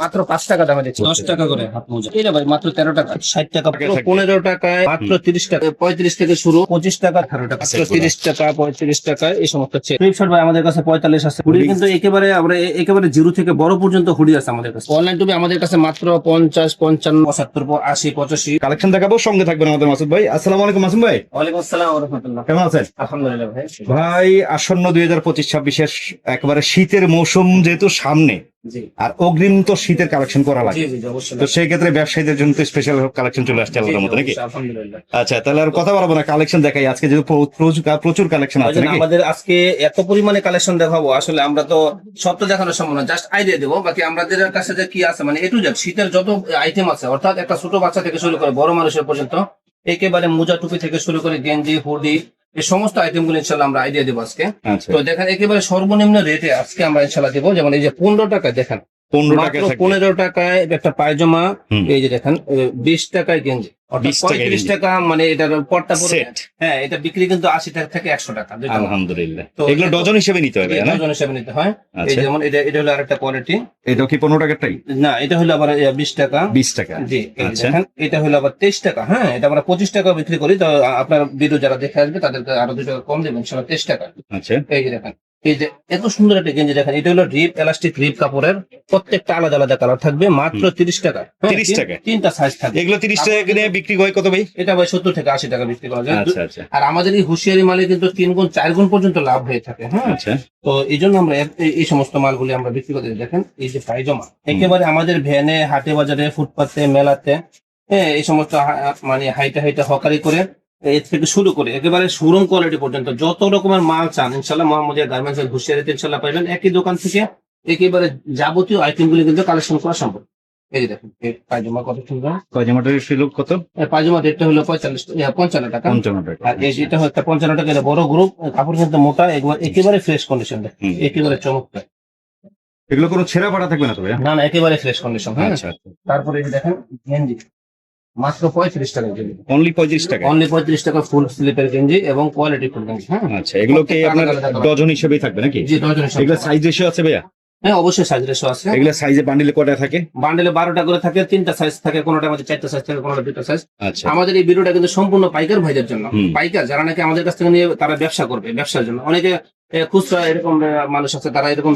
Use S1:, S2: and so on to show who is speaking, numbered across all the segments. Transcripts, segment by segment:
S1: মাত্র পাঁচ টাকা দামে দিচ্ছি। দশ টাকা করে হাত মোজা। ভাই মাত্র তেরো টাকা। ষাট টাকা। পনেরো টাকায় মাত্র তিরিশ টাকা। পঁয়ত্রিশ থেকে শুরু। পঁচিশ টাকা আঠারো টাকা। তিরিশ টাকা পঁয়ত্রিশ। টাকা এই সমস্ত আছে ফ্লিপশার্ট ভাই আমাদের কাছে পঁয়তাল্লিশ আছে। হুডি কিন্তু একেবারে আমরা একেবারে জিরো থেকে বড় পর্যন্ত হুডি আছে আমাদের কাছে। অনলাইন টুবি আমাদের কাছে মাত্র পঞ্চাশ পঞ্চান্ন পঁচাত্তর আশি পঁচাশি।
S2: কালেকশন দেখাবো সঙ্গে থাকবেন আমাদের মাসুদ ভাই। আসসালামু আলাইকুম মাসুদ ভাই।
S1: ওয়ালাইকুম আসসালাম রহমতুল্লাহ।
S2: কেমন আছেন?
S1: আলহামদুলিল্লাহ ভাই।
S2: ভাই আসন্ন দুই হাজার পঁচিশ ছাব্বিশের একেবারে শীতের মৌসুম যেহেতু সামনে আর অগ্রিম তো শীতের কালেকশন করা লাগে। তো সেই ক্ষেত্রে ব্যবসায়ীদের জন্য তো স্পেশাল কালেকশন চলে আসছে আল্লাহর মতো নাকি?
S1: আলহামদুলিল্লাহ।
S2: আচ্ছা তাহলে আর কথা বলব না কালেকশন দেখাই। আজকে যেহেতু প্রচুর প্রচুর কালেকশন আছে নাকি?
S1: আমাদের আজকে এত পরিমাণে কালেকশন দেখাবো আসলে আমরা তো সব তো দেখানো সম্ভব না জাস্ট আইডিয়া দেবো বাকি আমাদের কাছে যে কি আছে মানে এটু যাক শীতের যত আইটেম আছে অর্থাৎ একটা ছোট বাচ্চা থেকে শুরু করে বড় মানুষের পর্যন্ত একেবারে মোজা টুপি থেকে শুরু করে গেঞ্জি হুডি এই সমস্ত আইটেমগুলো ইনশাল্লাহ আমরা আইডিয়া দেবো আজকে।
S2: আচ্ছা।
S1: তো দেখেন একেবারে সর্বনিম্ন রেটে আজকে আমরা ইনশাল্লাহ দেবো। যেমন এই যে পনেরো টাকায় দেখেন।
S2: পনেরো টাকা
S1: পনেরো টাকায় একটা পায়জামা এই যে দেখেন বিশ টাকায় গেঞ্জি। অর্থাৎ
S2: 20 টাকায়
S1: পঁয়ত্রিশ টাকা মানে এটার পরটা
S2: সেট
S1: হ্যাঁ এটা বিক্রি কিন্তু আশি টাকা থেকে একশো টাকা
S2: আলহামদুলিল্লাহ।
S1: তো
S2: এগুলো ডজন হিসেবে নিতে হবে না?
S1: ডজন হিসেবে নিতে হয়। এই
S2: আচ্ছা।
S1: যেমন এটা এটা হলো আরেকটা কোয়ালিটি
S2: এটা কি পনেরো টাকারটাই
S1: না এটা হলো আবার বিশ টাকা।
S2: বিশ টাকা।
S1: জি
S2: আচ্ছা।
S1: এটা হলো আবার তেইশ টাকা। হ্যাঁ এটা আমরা পঁচিশ টাকা বিক্রি করি। তো আপনার ভিডিও যারা দেখে আসবে তাদেরকে আরও দুই টাকা কম দেবেন সেটা তেইশ টাকা।
S2: আচ্ছা।
S1: এই যে দেখেন এই যে এত সুন্দর একটা গেঞ্জি দেখেন এটা হলো রিপ এলাস্টিক রিপ কাপড়ের প্রত্যেকটা আলাদা আলাদা কালার থাকবে মাত্র তিরিশ টাকা। হ্যাঁ,
S2: 30
S1: তিন-
S2: টাকায়?
S1: তিনটা সাইজ থাকবে।
S2: এগুলো তিরিশ টাকা কিনে বিক্রি হয় কত ভাই?
S1: এটা ভাই সত্তর থেকে আশি টাকা বিক্রি করা যায়।
S2: আচ্ছা আচ্ছা।
S1: আর আমাদের এই হুঁশিয়ারি মালে কিন্তু তিন গুণ চার গুণ পর্যন্ত লাভ হয়ে থাকে হ্যাঁ।
S2: আচ্ছা।
S1: তো এই জন্য আমরা এই- সমস্ত মালগুলি আমরা বিক্রি করতে দেখেন এই যে পায়জামা একেবারে আমাদের ভ্যানে হাটে বাজারে ফুটপাতে মেলাতে হ্যাঁ এই সমস্ত মানে হাইটা হাইটে হকারি করে এর থেকে শুরু করে। একেবারে শোরুম কোয়ালিটি পর্যন্ত যত রকমের মাল চান ইনশাল্লাহ মোহাম্মদিয়া গার্মেন্টস এর হুঁশিয়ারিতে ইনশাল্লাহ পাইবেন। একই দোকান থেকে একেবারে যাবতীয় আইটেম গুলি কিন্তু কালেকশন করা সম্ভব। এই যে দেখেন পায়জামা কত সুন্দর।
S2: পায়জামাটার ছিল কত?
S1: পায়জামা রেটটা হলো পঁয়তাল্লিশ পঞ্চান্ন টাকা।
S2: পঞ্চান্ন টাকা।
S1: আর এই যেটা হচ্ছে পঞ্চান্ন টাকা এটা বড় গ্রুপ কাপড় কিন্তু মোটা একবার একেবারে ফ্রেশ কন্ডিশন। একেবারে চমৎকার।
S2: এগুলো কোনো ছেঁড়া পাড়া থাকবে না তো
S1: না না একেবারে ফ্রেশ কন্ডিশন হ্যাঁ।
S2: আচ্ছা
S1: তারপরে দেখেন গেঞ্জি। মাত্র পঁয়ত্রিশ টাকা গেঞ্জি।
S2: অনলি পঁয়ত্রিশ টাকা
S1: অনলি পঁয়ত্রিশ টাকা ফুল স্লিপের গেঞ্জি এবং কোয়ালিটি ফুল গেঞ্জি হ্যাঁ।
S2: আচ্ছা এগুলো কি আপনার ডজন হিসেবেই থাকবে নাকি?
S1: জি দশজনের সাথে।
S2: এগুলো সাইজ রেশিও আছে ভাইয়া?
S1: হ্যাঁ অবশ্যই সাইজ রেশো আছে।
S2: এগুলো সাইজে বান্ডিলে কটা থাকে?
S1: বান্ডেলে বারোটা করে থাকে তিনটা সাইজ থাকে কোনোটা মধ্যে চারটা সাইজ থাকে কোনোটা দুটা সাইজ
S2: আচ্ছা।
S1: আমাদের এই ভিডিওটা কিন্তু সম্পূর্ণ পাইকার ভাইদের জন্য। পাইকার যারা নাকি আমাদের কাছ থেকে নিয়ে তারা ব্যবসা করবে ব্যবসার জন্য। অনেকে খুচরা এরকম মানুষ আছে তারা এরকম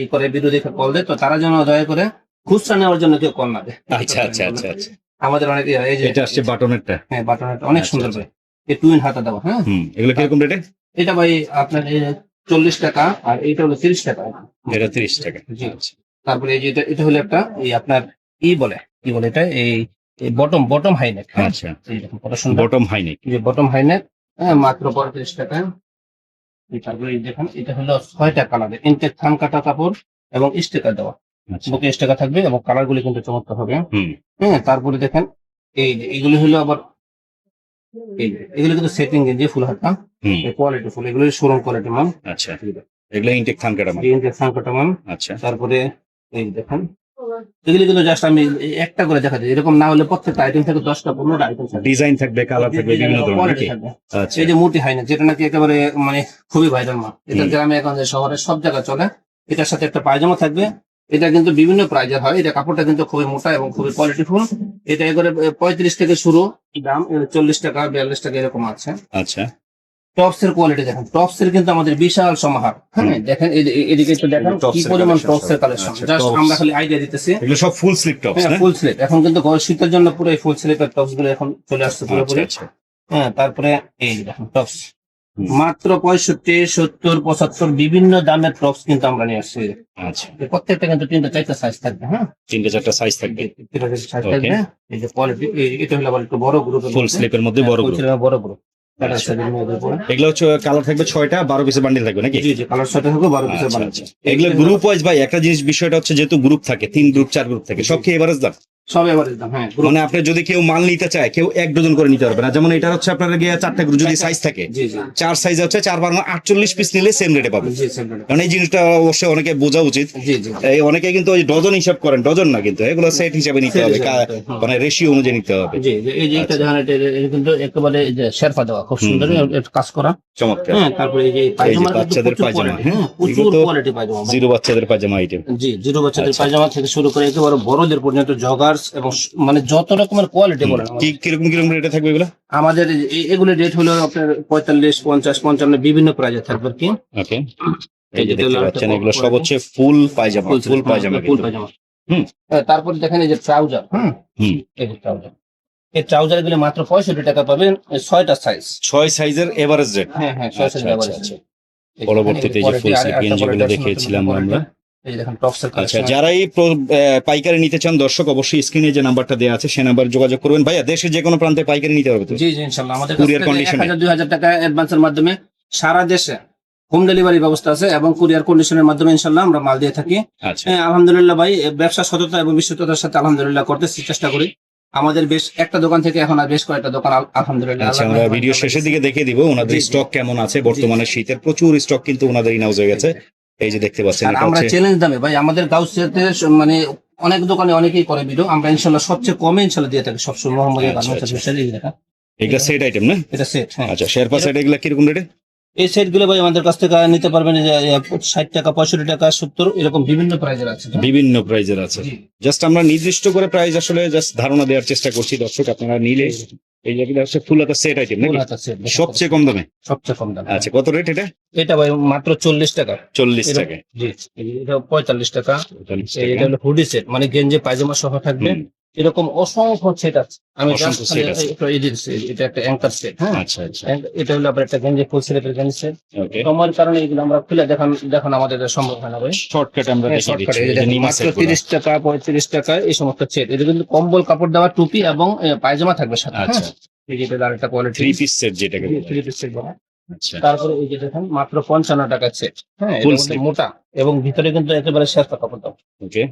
S1: ই করে ভিডিও দেখে কল দেয় তো তারা যেন দয়া করে খুচরা নেওয়ার জন্য কেউ কল না দেয়।
S2: আচ্ছা আচ্ছা আচ্ছা আচ্ছা।
S1: আমাদের অনেক ইয়ে, এই যে
S2: এটা আসছে বাটনেরটা।
S1: হ্যাঁ বাটনটা অনেক
S2: আচ্ছা,
S1: সুন্দর
S2: আচ্ছা।
S1: ভাই। এই টুইন হাতা দেওয়া হ্যাঁ?
S2: হুম এগুলো কীরকম রেটে
S1: এটা ভাই আপনার চল্লিশ টাকা আর এইটা হলো তিরিশ টাকা।
S2: এটা তিরিশ টাকা।
S1: জি।
S2: আচ্ছা
S1: তারপরে এই যে এটা এটা হলো একটা এই আপনার ই বলে কি বলে এটা? এই বটম বটম হাইনেক হ্যাঁ?
S2: আচ্ছা।
S1: কত সুন্দর।
S2: বটম হাই নেক
S1: যে বটম হাইনেক হ্যাঁ মাত্র পঁয়ত্রিশ টাকা। এই তারপরে এই দেখুন এটা হলো ছয়টা কালারের ইনটেক থান কাটা কাপড় এবং স্টিকার দেওয়া। বুকে স্টিকার থাকবে এবং কালার গুলি কিন্তু চমৎকার হবে। হ্যাঁ তারপরে দেখেন এই যে এগুলি হলো আবার এগুলো কিন্তু সেটিং গেঞ্জি ফুল হাতা কোয়ালিটি ফুল এগুলো শোরুম কোয়ালিটি মাল
S2: আচ্ছা। এগুলো ইনটেক থান কাটা।
S1: ইনটেক থান কাটা
S2: আচ্ছা।
S1: তারপরে এই দেখেন এগুলি কিন্তু জাস্ট আমি একটা করে দেখা যায় এরকম না হলে প্রত্যেকটা আইটেম থেকে দশটা পনেরোটা আইটেম থাকবে।
S2: ডিজাইন থাকবে কালার থাকবে বিভিন্ন ধরনের
S1: থাকবে।
S2: আচ্ছা।
S1: এই যে মুটি হাই না যেটা নাকি একেবারে মানে খুবই ভাইরাল মাল এটা। গ্রামে এখন যে শহরে সব জায়গায় চলে। এটার সাথে একটা পায়জামা থাকবে এটা কিন্তু বিভিন্ন প্রাইজের হয়। এটা কাপড়টা কিন্তু খুবই মোটা এবং খুবই কোয়ালিটিফুল এটা এবারে পঁয়ত্রিশ থেকে শুরু। দাম চল্লিশ টাকা বিয়াল্লিশ টাকা এরকম আছে।
S2: আচ্ছা।
S1: টপস এর কোয়ালিটি দেখেন। টপস এর কিন্তু আমাদের বিশাল সমাহার। হ্যাঁ দেখেন এদিকে একটু দেখেন কি পরিমাণ টপস এর কালেকশন
S2: আচ্ছা,
S1: জাস্ট আমরা খালি আইডিয়া দিতেছি।
S2: এগুলো সব ফুল স্লিপ টপস না?
S1: ফুল স্লিপ এখন কিন্তু গরম শীতের জন্য পুরো ফুল স্লিপের টপসগুলো এখন চলে আসছে
S2: আচ্ছা
S1: পুরোপুরি।
S2: আচ্ছা।
S1: হ্যাঁ তারপরে এই দেখেন টপস। মাত্র পঁয়ষট্টি সত্তর পঁচাত্তর বিভিন্ন দামের টপস কিন্তু আমরা নিয়ে আসছি।
S2: আচ্ছা।
S1: প্রত্যেকটা কিন্তু তিনটা চারটা সাইজ থাকবে হ্যাঁ?
S2: তিনটে চারটা সাইজ থাকবে।
S1: সাইজ থাকবে। এই যে কোয়ালিটি এটা হলো আবার একটু বড় গ্রুপ
S2: ফুল স্লিপের মধ্যে। বড় group।
S1: বড় গ্রুপ
S2: আচ্ছা। এগুলো হচ্ছে কালার থাকবে ছয়টা বারো পিসের বান্ডিল থাকবে নাকি?
S1: কালার সাথে থাকবে বারো পিসের
S2: আচ্ছা, আচ্ছা। এগুলো গ্রুপ ওয়াইজ ভাই একটা জিনিস বিষয়টা হচ্ছে যেহেতু গ্রুপ থাকে তিন গ্রুপ চার গ্রুপ থাকে সব কি এভারেজ দাম?
S1: সব এভারেজ দাম হ্যাঁ
S2: মানে আপনি যদি কেউ মাল নিতে চায় কেউ এক ডজন করে নিতে পারবে না। যেমন এটা হচ্ছে আপনার গিয়ে চারটা করে যদি সাইজ থাকে। চার সাইজ হচ্ছে চার বার আটচল্লিশ পিস নিলে সেম রেটে পাবে। কারণ এই জিনিসটা অবশ্যই অনেকে বোঝা উচিত। এই অনেকে কিন্তু ওই ডজন হিসাব করেন ডজন না কিন্তু এগুলো সেট হিসাবে নিতে হবে। মানে রেশিও অনুযায়ী নিতে হবে।
S1: জি এই যে
S2: আচ্ছা।
S1: এটা কিন্তু একেবারে দেওয়া খুব সুন্দর কাজ করা।
S2: চমৎকার।
S1: হ্যাঁ তারপরে এই যে পায়জামা
S2: বাচ্চাদের পায়জামা, হ্যাঁ।
S1: প্রচুর কোয়ালিটি পায়জামা।
S2: জিরো বাচ্চাদের পাজামা আইটেম
S1: জি জিরো বাচ্চাদের
S2: আচ্ছা।
S1: পায়জামা থেকে শুরু করে একেবারে বড়দের পর্যন্ত জগার্স এবং মানে যত রকমের কোয়ালিটি বলেন
S2: কি কীরকম কীরকম রেটে থাকবে এগুলো?
S1: আমাদের এগুলো রেট হলো আপনার পঁয়তাল্লিশ পঞ্চাশ পঞ্চান্ন বিভিন্ন প্রাইজে থাকবে আর কি।
S2: ওকে। এই যে দেখতে পাচ্ছেন এগুলো সব হচ্ছে ফুল পায়জামা ফুল পায়জামা
S1: ফুল পায়জামা।
S2: হুম।
S1: হ্যাঁ, তারপরে দেখেন এই যে ট্রাউজার হুম?
S2: হুম।
S1: এই যে ট্রাউজার এই ট্রাউজারগুলো মাত্র পঁয়ষট্টি টাকা পাবেন ছয়টা সাইজ
S2: ছয় সাইজের এভারেজ রেট
S1: হ্যাঁ হ্যাঁ ছয়
S2: আচ্ছা,
S1: সাইজ
S2: আচ্ছা, আচ্ছা। পরবর্তীতে এই যে full sleeve গেঞ্জিগুলো দেখিয়েছিলাম আমরা।
S1: এই যে দেখেন টপসের
S2: আচ্ছা যারা এই পাইকারি নিতে চান দর্শক অবশ্যই স্ক্রিনে যে নাম্বারটা দেওয়া আছে সে নাম্বার যোগাযোগ করবেন। ভাইয়া দেশের যে কোনো প্রান্তে পাইকারি নিতে পারবে তো?
S1: জি জি ইনশাল্লাহ। আমাদের
S2: Courier
S1: কাছ থেকে
S2: condition এ?
S1: 1000 2000 টাকা অ্যাডভান্সের মাধ্যমে সারা দেশে হোম ডেলিভারি ব্যবস্থা আছে এবং কুরিয়ার কন্ডিশনের মাধ্যমে ইনশাল্লাহ আমরা মাল দিয়ে থাকি।
S2: আচ্ছা।
S1: হ্যাঁ, আলহামদুলিল্লাহ ভাই ব্যবসা সততা এবং বিশ্বস্ততার সাথে আলহামদুলিল্লাহ করতে চেষ্টা করি। আমাদের বেশ একটা দোকান থেকে এখন আর বেশ কয়েকটা দোকান আলহামদুলিল্লাহ
S2: আচ্ছা আমরা ভিডিও শেষের দিকে দেখিয়ে দিব ওনাদের। স্টক কেমন আছে। বর্তমানে শীতের প্রচুর স্টক কিন্তু ওনাদের ইনাউজ হয়ে গেছে। এই যে দেখতে পাচ্ছেন
S1: আমরা চ্যালেঞ্জ দামে ভাই আমাদের গাউসিয়াতে মানে অনেক দোকানে অনেকেই করে ভিডিও আমরা ইনশাল্লাহ সবচেয়ে কমে ইনশাল্লাহ দিয়ে থাকি সবসময় মোহাম্মদ
S2: আচ্ছা, আচ্ছা। এগুলা। সেট আইটেম না?
S1: এটা সেট হ্যাঁ।
S2: আচ্ছা শেরপা সেট এগুলা কীরকম রেটে
S1: এই সেটগুলো ভাই আমাদের কাছ থেকে নিতে পারবেন যে ষাট টাকা পঁয়ষট্টি টাকা সত্তর এরকম বিভিন্ন প্রাইজের আছে
S2: বিভিন্ন প্রাইজের আছে। জাস্ট আমরা নির্দিষ্ট করে প্রাইস আসলে জাস্ট ধারণা দেওয়ার চেষ্টা করছি দর্শক আপনারা নিলে হচ্ছে ফুল হাতা সেট আইটেম নাকি? সবচেয়ে কম দামে?
S1: সবচেয়ে কম দামে।
S2: আচ্ছা কত রেট এটা?
S1: এটা ভাই মাত্র চল্লিশ টাকা।
S2: চল্লিশ টাকা।
S1: জি এটা পঁয়তাল্লিশ টাকা। এটা হলো হুডি সেট মানে গেঞ্জে পায়জামা সহ থাকবে। এরকম অসংখ্য সেট আছে। আমি এটা একটা অ্যাঙ্কার সেট হ্যাঁ?
S2: আচ্ছা আচ্ছা।
S1: এটা হলো আবার একটা গেঞ্জি ফুল সেটের গেঞ্জি সেট সময়ের কারণে এগুলো আমরা খুলে দেখান দেখান আমাদের সম্ভব হয় না ভাই।
S2: শর্টকাট আমরা
S1: হ্যাঁ, মাত্র তিরিশ টাকা পঁয়ত্রিশ টাকা এই সমস্ত সেট এটা কিন্তু কম্বল কাপড় দেওয়া টুপি এবং পায়জামা থাকবে সাথে
S2: আচ্ছা।
S1: হ্যাঁ? যে এটা আরেকটা কোয়ালিটি
S2: থ্রি পিস সেট যেটাকে
S1: থ্রি পিস সেট বলা
S2: আচ্ছা
S1: তারপরে এই যে দেখেন মাত্র পঞ্চান্ন টাকা সেট হ্যাঁ। মোটা। এবং ভিতরে কিন্তু একেবারে শেষ কাপড় দাও।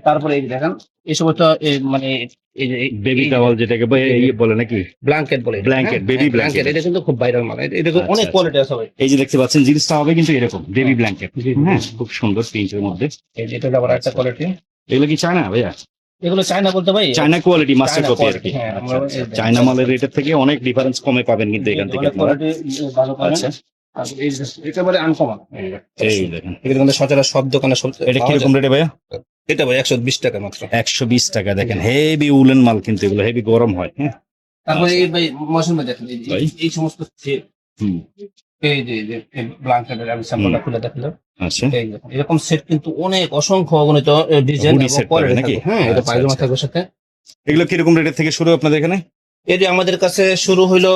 S1: তারপরে এই যে দেখেন এই সমস্ত মানে এই যে
S2: বেবি টাওয়াল যেটাকে বলে- নাকি?
S1: ব্ল্যাঙ্কেট বলে।
S2: Baby
S1: হ্যাঁ,
S2: blanket।
S1: এটা কিন্তু খুব ভাইরাল মাল। এটা
S2: আচ্ছা,
S1: অনেক
S2: আচ্ছা।
S1: কোয়ালিটি আছে ভাই।
S2: এই যে দেখতে পাচ্ছেন জিনিসটা হবে কিন্তু এরকম বেবি ব্ল্যাঙ্কেট। হ্যাঁ খুব সুন্দর প্রিন্টের মধ্যে।
S1: এই যে এটা আবার একটা
S2: আচ্ছা।
S1: কোয়ালিটি
S2: এগুলো কি চায় না ভাইয়া?
S1: এগুলো চায়না বলতে ভাই
S2: চায়না কোয়ালিটি মাস্টার কপি আর কি।
S1: হ্যাঁ,
S2: আচ্ছা,
S1: আমরা
S2: আচ্ছা। চায়না মালের রেটের থেকে অনেক ডিফারেন্স কমে পাবেন কিন্তু এখান থেকে আপনারা। আচ্ছা।
S1: আর এই যে একেবারে আনকমন
S2: এই দেখেন।
S1: এগুলো কিন্তু সচরাচর সব দোকানে
S2: এটা কীরকম রেটে ভাইয়া?
S1: এটা ভাই একশো বিশ টাকা মাত্র।
S2: একশো বিশ টাকা দেখেন। হেভি উলেন মাল কিন্তু এগুলো হেভি গরম হয় হ্যাঁ।
S1: তারপরে
S2: আচ্ছা।
S1: এই ভাই মৌসুমে দেখেন এই যে-
S2: ভাই।
S1: এই সমস্ত
S2: হুম,
S1: এই যে ব্ল্যাঙ্কেটের আমি স্যাম্পলটা খুলে দেখলাম।
S2: আচ্ছা।
S1: এরকম সেট কিন্তু অনেক অসংখ্য অগণিত ডিজাইন হ্যাঁ এটা
S2: আচ্ছা,
S1: পায়জামা
S2: আচ্ছা।
S1: থাকবে সাথে।
S2: এগুলো কীরকম রেটের থেকে শুরু আপনাদের এখানে?
S1: যে আমাদের কাছে শুরু হইল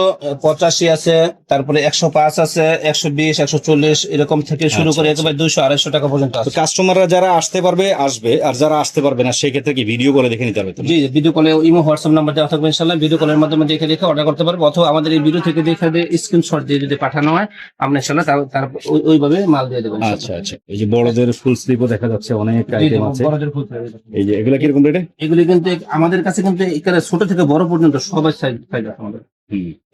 S1: পঁচাশি আছে তারপরে একশো পাঁচ আছে একশো বিশ একশো চল্লিশ এরকম থেকে শুরু
S2: আচ্ছা,
S1: করে
S2: আচ্ছা।
S1: একেবারে দুইশো আড়াইশো টাকা পর্যন্ত আছে।
S2: কাস্টমাররা যারা আসতে পারবে আসবে আর যারা আসতে পারবে না সেক্ষেত্রে কি ভিডিও করে দেখে নিতে হবে
S1: জি ভিডিও কলে ইমো হোয়াটসঅ্যাপ নাম্বার দেওয়া থাকবে ইনশাল্লাহ ভিডিও কলের মাধ্যমে দেখে দেখে অর্ডার করতে পারবে অথবা আমাদের এই ভিডিও থেকে দেখে দিয়ে স্ক্রিনশট দিয়ে যদি পাঠানো হয় আমরা ইনশাল্লাহ তার তার ওই- ওইভাবে মাল দিয়ে দেবো
S2: আচ্ছা আচ্ছা। এই যে বড়দের ফুল স্লিপও দেখা যাচ্ছে অনেক আইটেম আছে।
S1: বড়দের ফুল।
S2: এই যে এগুলো কীরকম রেটে
S1: এগুলি কিন্তু আমাদের কাছে কিন্তু এখানে ছোট থেকে বড় পর্যন্ত সবাই সাইজ সাইজ আছে আমাদের।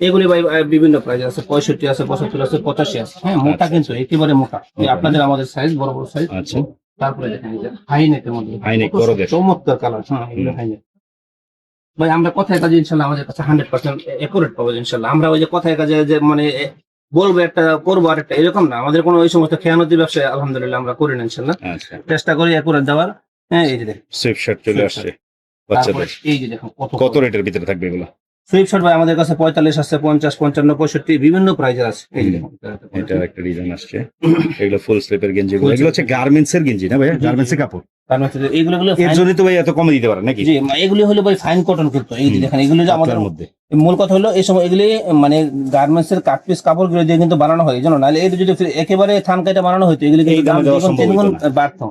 S1: এগুলি ভাই বিভিন্ন প্রাইস আছে পঁয়ষট্টি আছে পঁচাত্তর আছে পঁচাশি আছে। হ্যাঁ মোটা
S2: আচ্ছা,
S1: কিন্তু একেবারে মোটা। আপনাদের আমাদের সাইজ বড় বড় সাইজ
S2: আচ্ছা।
S1: তারপরে দেখেন মধ্যে। চমৎকার কালার হ্যাঁ এগুলো। ভাই আমরা কথায় কাজে ইনশাল্লাহ আমাদের কাছে হান্ড্রেড পার্সেন্ট একুরেট পাবো ইনশাল্লাহ। আমরা ওই যে কথায় কাজে যে মানে বলব একটা করব আর একটা এরকম না। আমাদের কোনো ওই সমস্ত খেয়ানতি ব্যবসা আলহামদুলিল্লাহ আমরা করি না ইনশাল্লাহ।
S2: আচ্ছা।
S1: চেষ্টা করি একুরেট দেওয়ার। হ্যাঁ এই যে দেখুন।
S2: সুইফট শার্ট চলে আসছে
S1: এই যে দেখুন কত
S2: কত রেটের ভিতরে থাকবে এগুলো?
S1: সুইপশট ভাই আমাদের কাছে পঁয়তাল্লিশ আছে পঞ্চাশ পঞ্চান্ন পঁয়ষট্টি বিভিন্ন প্রাইজের আছে।
S2: এটা একটা ডিজাইন আসছে। এগুলো ফুল স্লিপের গেঞ্জি এগুলো হচ্ছে গার্মেন্টস এর গেঞ্জি না
S1: জি।
S2: গার্মেন্টস এর কাপড়।
S1: তার মধ্যে যে এইগুলো গুলো
S2: এর জন্য তো ভাই এত কমে দিতে নাকি?
S1: জি এগুলি হলো ভাই ফাইন কটন কিন্তু এই দেখেন এগুলো যে আমাদের
S2: মধ্যে।
S1: মূল কথা হলো এই সময় এগুলি মানে গার্মেন্টস এর কাট পিস কাপড়গুলো দিয়ে কিন্তু বানানো হয় জন্য নাহলে এটা যদি একেবারে থান বানানো হতো এগুলি কিন্তু
S2: দামে
S1: দাম দ্বিগুণ তিনগুণ বাড়তো।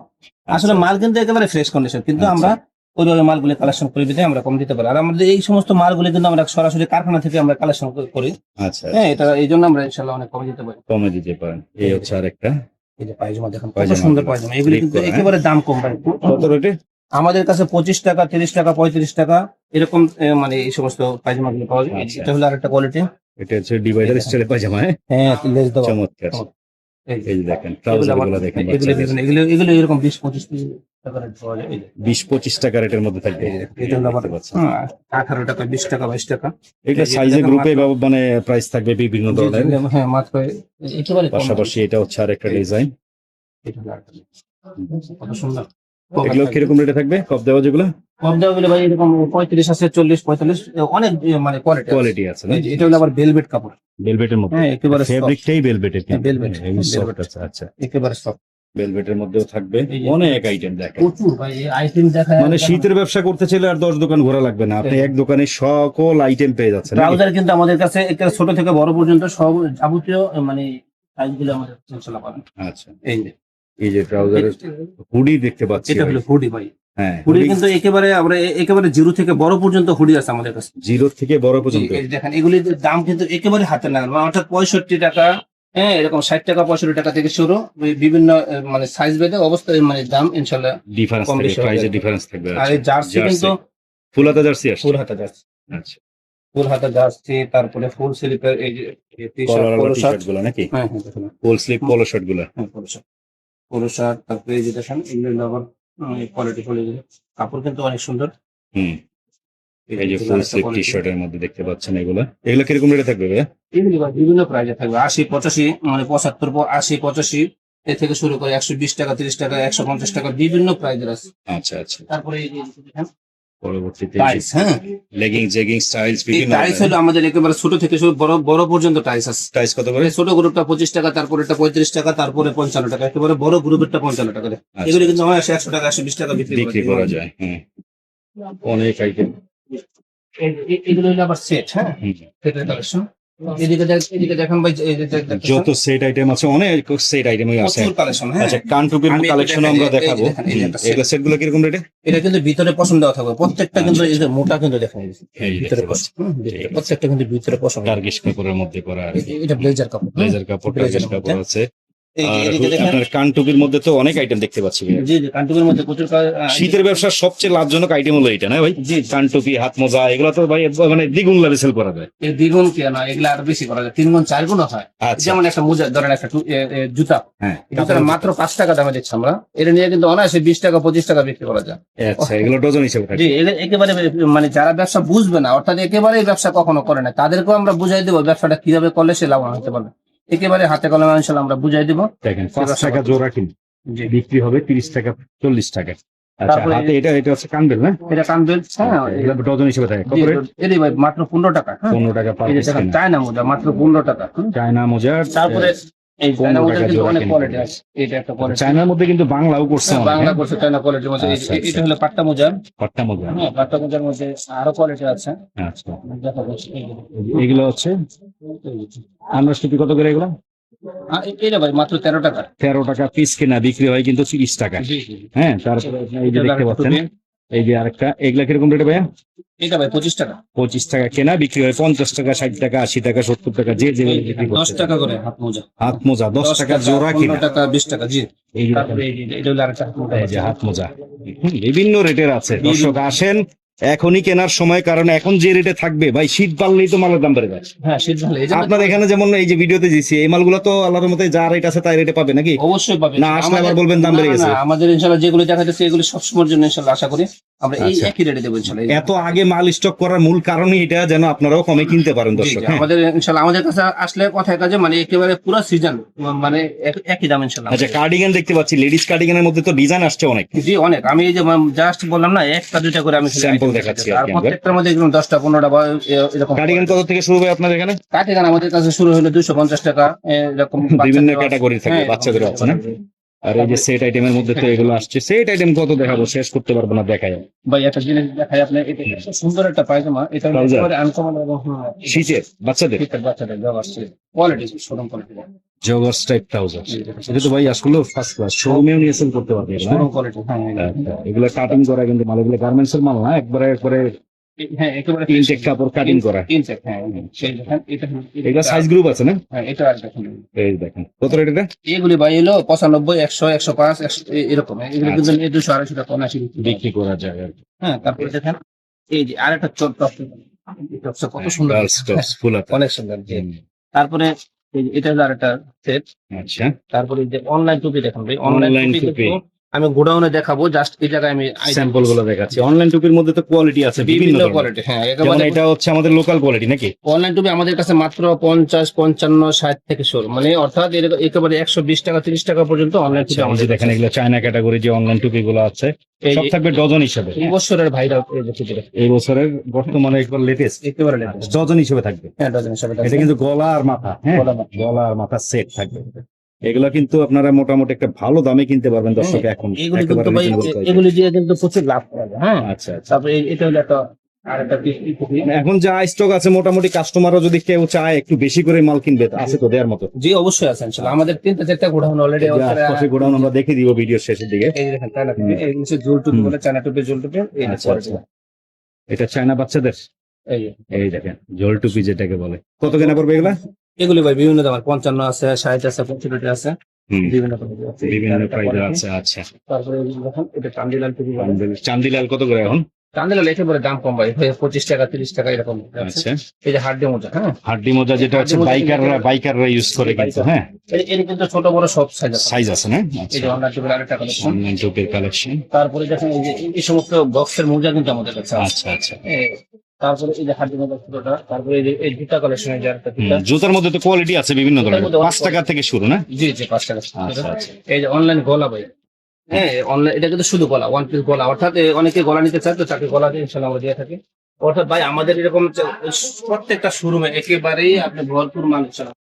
S1: আসলে
S2: আচ্ছা,
S1: মাল কিন্তু একেবারে ফ্রেশ কন্ডিশন কিন্তু
S2: আচ্ছা।
S1: আমরা ওইভাবে মালগুলি কালেকশন করে দিতে আমরা কম দিতে পারি। আর আমাদের এই সমস্ত মালগুলি কিন্তু আমরা সরাসরি কারখানা থেকে আমরা কালেকশন করি।
S2: আচ্ছা
S1: হ্যাঁ এটা এই জন্য আমরা ইনশাল্লাহ অনেক কমে দিতে পারি।
S2: কমে দিতে পারেন। এই হচ্ছে আরেকটা।
S1: এই যে পায়জামা দেখেন কত সুন্দর পায়জামা। এগুলি কিন্তু
S2: হ্যাঁ?
S1: একেবারে দাম কম ভাই।
S2: কত রেটে?
S1: আমাদের কাছে পঁচিশ টাকা তিরিশ টাকা পঁয়ত্রিশ টাকা এরকম মানে এই সমস্ত পায়জামা গুলো পাওয়া যায়।
S2: আচ্ছা।
S1: এটা হলো আরেকটা কোয়ালিটি
S2: এটা হচ্ছে ডিভাইডার স্টাইলে পায়জামা হ্যাঁ?
S1: হ্যাঁ লেস দেওয়া।
S2: চমৎকার।
S1: এই।
S2: দেখেন ট্রাউজারগুলো দেখেন
S1: এগুলো এগুলো এগুলো এরকম বিশ পঁচিশ
S2: বিশ পঁচিশ টাকা রেটের মধ্যে থাকবে।
S1: এই যে, এটা হলো আবার
S2: দেখতে পাচ্ছেন।
S1: আঠারো টাকা বিশ টাকা বাইশ টাকা।
S2: এটা সাইজে গ্রুপে মানে প্রাইস থাকবে বিভিন্ন ধরনের।
S1: হ্যাঁ
S2: পাশাপাশি এটা হচ্ছে আর একটা ডিজাইন এগুলো কীরকম রেটে থাকবে? কপ দেওয়া যেগুলো?
S1: কম দেওয়া ভাই এরকম পঁয়ত্রিশ আছে চল্লিশ পঁয়তাল্লিশ অনেক মানে কোয়ালিটি
S2: কোয়ালিটি আছে
S1: এটা হলো আবার বেলভেট কাপড়।
S2: মধ্যে।
S1: হ্যাঁ একেবারে
S2: ফেব্রিকটাই ভেলভেটের
S1: হ্যাঁ,
S2: আচ্ছা।
S1: একেবারে সফট
S2: ভেলভেটের মধ্যেও থাকবে। অনেক আইটেম দেখেন।
S1: প্রচুর ভাই আইটেম দেখা
S2: মানে শীতের ব্যবসা করতে চাইলে আর দশ দোকান ঘোরা লাগবে না। আপনি। এক দোকানে সকল আইটেম পেয়ে যাচ্ছেন?
S1: ট্রাউজার কিন্তু আমাদের কাছে ছোট থেকে বড় পর্যন্ত সব যাবতীয় মানে সাইজগুলো আমাদের ইনশাআল্লাহ পাবেন।
S2: আচ্ছা।
S1: এই যে।
S2: এই যে ট্রাউজারের হুডি দেখতে পাচ্ছি
S1: এটা হলো হুডি ভাই।
S2: হ্যাঁ
S1: হুডি কিন্তু একেবারে আমরা একেবারে জিরো থেকে বড় পর্যন্ত হুডি আছে আমাদের কাছে।
S2: জিরো থেকে বড় পর্যন্ত।
S1: দেখেন এগুলির দাম কিন্তু একেবারে হাতে না অর্থাৎ পঁয়ষট্টি টাকা হ্যাঁ এরকম ষাট টাকা পঁয়ষট্টি টাকা থেকে শুরু। বিভিন্ন মানে সাইজ ভেদে অবস্থায় মানে দাম ইনশাল্লাহ
S2: ডিফারেন্স
S1: কম
S2: থাকে
S1: বেশি হবে।
S2: প্রাইসের ডিফারেন্স থাকবে
S1: আর এই জার্সি কিন্তু
S2: ফুল হাতা জার্সি আসছে?
S1: ফুল হাতা জার্সি
S2: আচ্ছা।
S1: ফুল হাতা জার্সি তারপরে ফুল স্লিপের এই যে
S2: কলার শার্টগুলো নাকি?
S1: হ্যাঁ হ্যাঁ
S2: ফুল স্লিভ পোলো শার্টগুলো?
S1: হ্যাঁ পোলো শার্ট পোলো শার্ট তারপরে এই যে দেখেন এগুলো আবার কোয়ালিটি ফুল কাপড় কিন্তু অনেক সুন্দর।
S2: হুম। এই যে ফুল স্লিভ টি। শার্টের মধ্যে দেখতে পাচ্ছেন এগুলো। এগুলো কীরকম রেটে থাকবে ভাইয়া?
S1: এগুলি বিভিন্ন প্রাইজে থাকবে। আশি পঁচাশি মানে পঁচাত্তর আশি পঁচাশি এ থেকে শুরু করে একশো বিশ টাকা তিরিশ টাকা একশো পঞ্চাশ টাকা বিভিন্ন প্রাইজের আছে।
S2: আচ্ছা আচ্ছা।
S1: তারপরে এই যে
S2: পরবর্তীতে
S1: টাইস হ্যাঁ।
S2: লেগিং জেগিং স্টাইলস বিভিন্ন
S1: টাইস হলো আমাদের একেবারে ছোট থেকে শুরু বড় বড় পর্যন্ত টাইস আছে।
S2: কত করে?
S1: ছোট গ্রুপটা পঁচিশ টাকা তারপরে পঁয়ত্রিশ টাকা তারপরে পঞ্চান্ন টাকা একেবারে বড় গ্রুপেরটা পঞ্চান্ন টাকা। করে
S2: আচ্ছা,
S1: কিন্তু আমার একশো টাকা একশো বিশ টাকা বিক্রি
S2: বিক্রি করা যায় হুম অনেক আইটেম
S1: এগুলো হলো আবার সেট হ্যাঁ? সেটের কালেকশন এদিকে এদিকে দেখেন ভাই এই যে দেখ- দেখতেছেন,
S2: যত সেট আইটেম আছে অনেক সেট আইটেমই আছে।
S1: কালেকশন হ্যাঁ?
S2: আচ্ছা কানটুপির কালেকশন আমরা দেখাবো।
S1: এই
S2: কীরকম রেটে
S1: এটা কিন্তু ভিতরে পছন্দ দেওয়া থাকবে। প্রত্যেকটা কিন্তু এই যে মোটা কিন্তু দেখা যায়
S2: এই যে
S1: ভিতরে প্রত্যেকটা কিন্তু ভিতরে পছন্দ।
S2: কাপড়ের মধ্যে করা আর কি।
S1: এটা ব্লেজার কাপড়
S2: ব্লেজার কাপড় কাপড় আছে। আপনার কানটুপির মধ্যে তো অনেক আইটেম দেখতে পাচ্ছি। ভাইয়া।
S1: জি জি কান্টুকের মধ্যে প্রচুর
S2: শীতের ব্যবসার সবচেয়ে লাভজনক আইটেম হলো এটা না ভাই?
S1: জি
S2: কানটুপি হাত মোজা এগুলো তো ভাই মানে দ্বিগুণ লাভে সেল করা যায়।
S1: দ্বিগুণ কে না এগুলা আরও বেশি করা যায়। তিন গুণ চার গুণ হয়।
S2: আচ্ছা।
S1: যেমন একটা মোজা ধরেন একটা জুতা।
S2: হ্যাঁ
S1: মাত্র পাঁচ টাকা দামে দিচ্ছি আমরা। এটা নিয়ে কিন্তু অনায়াসে বিশ টাকা পঁচিশ টাকা বিক্রি করা যায়।
S2: আচ্ছা এগুলো ডজন হিসেবে
S1: জি একেবারে মানে যারা ব্যবসা বুঝবে না অর্থাৎ একেবারেই ব্যবসা কখনো করে না তাদেরকেও আমরা বুঝাই দেবো ব্যবসাটা কীভাবে করলে সে লাভবান হতে পারবে। একেবারে হাতে কলমে ইনশাল্লাহ আমরা বুঝাই দিব।
S2: দেখেন পাঁচ টাকা জোড়া কিন বিক্রি হবে তিরিশ টাকা চল্লিশ টাকা। আচ্ছা হাতে এটা এটা হচ্ছে কানবেল না?
S1: এটা কানবেল হ্যাঁ
S2: ডজন হিসেবে থাকে।
S1: এটাই ভাই মাত্র পনেরো টাকা হ্যাঁ।
S2: পনেরো টাকা
S1: চায়না মোজা মাত্র পনেরো টাকা
S2: চায়না মোজা
S1: তারপরে এই চায়না
S2: 15
S1: মোজার
S2: টাকা
S1: কিন্তু
S2: জোড়া
S1: অনেক
S2: কিনতে
S1: কোয়ালিটি
S2: হবে।
S1: আছে। এটা একটা কোয়ালিটি
S2: চায়নার মধ্যে কিন্তু বাংলাও করছে
S1: বাংলা
S2: হ্যাঁ?
S1: করছে চায়না কোয়ালিটির মধ্যে এই-
S2: আচ্ছা,
S1: এটা
S2: আচ্ছা।
S1: হলো পাট্টা মোজা।
S2: পাট্টা মোজা।
S1: হ্যাঁ পাট্টা মোজার মধ্যে আরও কোয়ালিটি আছে।
S2: আচ্ছা। এগুলো হচ্ছে আনারস টুপি কত করে এগুলো?
S1: এটা ভাই মাত্র তেরো টাকা।
S2: তেরো টাকা পিস কেনা বিক্রি হয় কিন্তু তিরিশ টাকা হ্যাঁ তারপরে এই যে দেখতে পাচ্ছেন। এই যে আরেকটা এগুলা কীরকম রেটে ভাইয়া?
S1: এটা ভাই পঁচিশ টাকা।
S2: পঁচিশ টাকা কেনা বিক্রি হয় পঞ্চাশ টাকা ষাট টাকা আশি টাকা সত্তর টাকা যে যে
S1: দশ টাকা করে হাত মোজা।
S2: হাত মোজা দশ টাকা জোড়া কিনা।
S1: টাকা বিশ টাকা জি।
S2: এই যে
S1: হাত মোজা।
S2: বিভিন্ন রেটের আছে। দর্শক আসেন এখনই কেনার সময় কারণ এখন যে রেটে থাকবে ভাই শীত পারলেই তো মালের দাম বেড়ে যায়।
S1: হ্যাঁ শীত জন্য
S2: আপনার এখানে যেমন এই যে ভিডিওতে দিচ্ছি এই মালগুলো তো আল্লাহর মতে যা রেট আছে তাই রেটে পাবে নাকি?
S1: অবশ্যই পাবে।
S2: না, আসলে আবার বলবেন দাম বেড়ে গেছে।
S1: আমাদের ইনশাল্লাহ যেগুলো দেখা যাচ্ছে এগুলো সবসময়ের জন্য ইনশাল্লাহ আশা করি। আমরা এই
S2: আচ্ছা।
S1: একই রেটে দেবো যে-
S2: এত আগে মাল স্টক করার মূল কারণই এটা যেন আপনারাও কমে কিনতে পারেন দর্শক হ্যাঁ?
S1: আমাদের ইনশাল্লাহ আমাদের কাছে আসলে কথায় কাজে মানে একেবারে পুরো সিজন মানে একই দাম ইনশাল্লাহ।
S2: আচ্ছা কার্ডিগান দেখতে পাচ্ছি লেডিস কার্ডিগানের মধ্যে তো ডিজাইন আসছে অনেক।
S1: জি অনেক। আমি এই যে জাস্ট বললাম না একটা দুইটা করে আমি
S2: দেখাচ্ছি। আর
S1: প্রত্যেকটার মধ্যে এরকম দশটা পনেরোটা বা এরকম
S2: কার্ডিগান কত থেকে শুরু হবে আপনাদের এখানে?
S1: কার্ডিগান আমাদের কাছে শুরু হলো দুইশো পঞ্চাশ টাকা এরকম
S2: বিভিন্ন ক্যাটাগরি থাকে
S1: হ্যাঁ,
S2: বাচ্চাদের আছে না? আর এই যে সেট আইটেমের মধ্যে তো এগুলো আসছে সেট আইটেম কত দেখাবো শেষ করতে পারব না দেখায়
S1: ভাই একটা জিনিস দেখাই আপনার এটা সুন্দর একটা পায়জামা এটা? একেবারে আনকমন এবং হ্যাঁ,
S2: শীতের বাচ্চাদের?
S1: শীতের বাচ্চাদের আসছে। Quality showroom quality
S2: joggers type trouser এটা তো ভাই আসলে ফার্স্ট ক্লাস শোরুমেও নিয়ে সেল করতে পারবে
S1: শোরুম কোয়ালিটি হ্যাঁ
S2: হ্যাঁ? আচ্ছা, এগুলো কাটিং করা কিন্তু মাল এগুলো গার্মেন্টস এর মাল না? একবারে একবারে
S1: হ্যাঁ একেবারে
S2: ইনটেক কাপড় কাটিং করা।
S1: ইনটেক হ্যাঁ সেই দেখেন এটা
S2: সাইজ গ্রুপ আছে না?
S1: হ্যাঁ এটা আর দেখেন
S2: এই দেখেন কত রেট এটা?
S1: এগুলি ভাই এরকম এগুলো কিন্তু টাকা অনাশি বিক্রি
S2: করা যায় আর।
S1: হ্যাঁ তারপরে দেখেন এই যে আরেকটা চট টপসটা কত সুন্দর।
S2: ফুল
S1: অনেক সুন্দর তারপরে এটা হলো আরেকটা সেট
S2: আচ্ছা।
S1: তারপরে যে অনলাইন টুপি দেখুন ভাই অনলাইন টুপি
S2: টুপি।
S1: আমি গোডাউনে দেখাবো জাস্ট এই জায়গায় আমি
S2: স্যাম্পলগুলো দেখাচ্ছি। অনলাইন টুপির মধ্যে তো কোয়ালিটি আছে বিভিন্ন
S1: কোয়ালিটি হ্যাঁ
S2: এটা হচ্ছে আমাদের লোকাল কোয়ালিটি নাকি?
S1: অনলাইন টুপি আমাদের কাছে মাত্র পঞ্চাশ পঞ্চান্ন ষাট থেকে শুরু মানে অর্থাৎ একেবারে একশো বিশ টাকা তিরিশ টাকা পর্যন্ত অনলাইন টুপি
S2: আচ্ছা, যে
S1: আমাদের
S2: দেখেন এগুলো চায়না ক্যাটাগরি যে অনলাইন টুপি গুলো আছে সব থাকবে ডজন হিসেবে।
S1: এই বছরের ভাইরা এই যে টুপি
S2: এই বছরের বর্তমানে একবার লেটেস্ট
S1: একেবারে।
S2: ডজন হিসেবে থাকবে।
S1: হ্যাঁ ডজন হিসাবে
S2: এটা কিন্তু গলা আর মাথা হ্যাঁ?
S1: গলা
S2: আর মাথা। সেট থাকবে। এগুলো কিন্তু আপনারা মোটামুটি একটা ভালো দামে কিনতে পারবেন দর্শক এখন
S1: এগুলি দিয়ে কিন্তু প্রচুর লাভ হ্যাঁ।
S2: আচ্ছা আচ্ছা।
S1: তারপরে এটা হলো একটা
S2: এখন যা স্টক আছে মোটামুটি কাস্টমারও যদি কেউ চায় একটু বেশি করে মাল কিনবে আছে তো দেওয়ার মতো।
S1: জি অবশ্যই আছে ইনশাআল্লাহ আমাদের তিনটা চারটা গোডাউন অলরেডি
S2: আশপাশে গোডাউন আমরা দেখে দিব ভিডিও শেষের দিকে।
S1: এই দেখেন চায়না টুপি এই হচ্ছে জুল টুপি বলে চায়না টুপি জুল টুপি এই যে
S2: আচ্ছা। আচ্ছা। এটা চায়না বাচ্চাদের?
S1: এই
S2: দেখেন জল টুপি যেটাকে বলে। কত কেনা পড়বে এগুলা?
S1: এগুলি ভাই বিভিন্ন দামের পঞ্চান্ন আছে ষাট আছে পঁয়ষট্টি আছে বিভিন্ন
S2: বিভিন্ন প্রাইজের আছে আচ্ছা।
S1: তারপরে দেখেন এটা চান্দিলাল
S2: চান্দিলাল কত করে এখন?
S1: চান্দিলাল একেবারে দাম কম ভাই পঁচিশ টাকা তিরিশ টাকা এরকম আছে।
S2: আচ্ছা।
S1: এই যে হাড্ডি মোজা হ্যাঁ?
S2: হাড্ডি মোজা যেটা হচ্ছে বাইকাররা বাইকাররা ইউজ করে কিন্তু হ্যাঁ?
S1: এর- কিন্তু ছোট বড় সব সাইজ আছে।
S2: সাইজ আছে না?
S1: এই
S2: আচ্ছা।
S1: যে অনলাইন টুপির আরেকটা কালেকশন
S2: অনলাইন টুপির কালেকশন
S1: তারপরে দেখেন এই যে এই সমস্ত বক্সের মোজা কিন্তু আমাদের কাছে
S2: আচ্ছা আচ্ছা।
S1: তারপরে এই যে হাড্ডি মোজা ছোটটা তারপরে এই যে এই জুতা কালেকশনের যে আরেকটা জুতা।
S2: জুতার মধ্যে তো কোয়ালিটি আছে বিভিন্ন ধরনের। পাঁচ টাকা থেকে শুরু না?
S1: জি জি পাঁচ টাকা
S2: আচ্ছা আচ্ছা।
S1: এই যে অনলাইন গলা ভাই। হ্যাঁ অনলাইন এটা কিন্তু শুধু গলা ওয়ান পিস গলা। অর্থাৎ অনেকে গলা নিতে চায় তো তাকে গলা দিয়ে ইনশাল্লাহ আমরা দিয়ে থাকি। অর্থাৎ ভাই আমাদের এরকম প্রত্যেকটা শোরুমে একেবারেই আপনি ভরপুর মাল ইনশাল্লাহ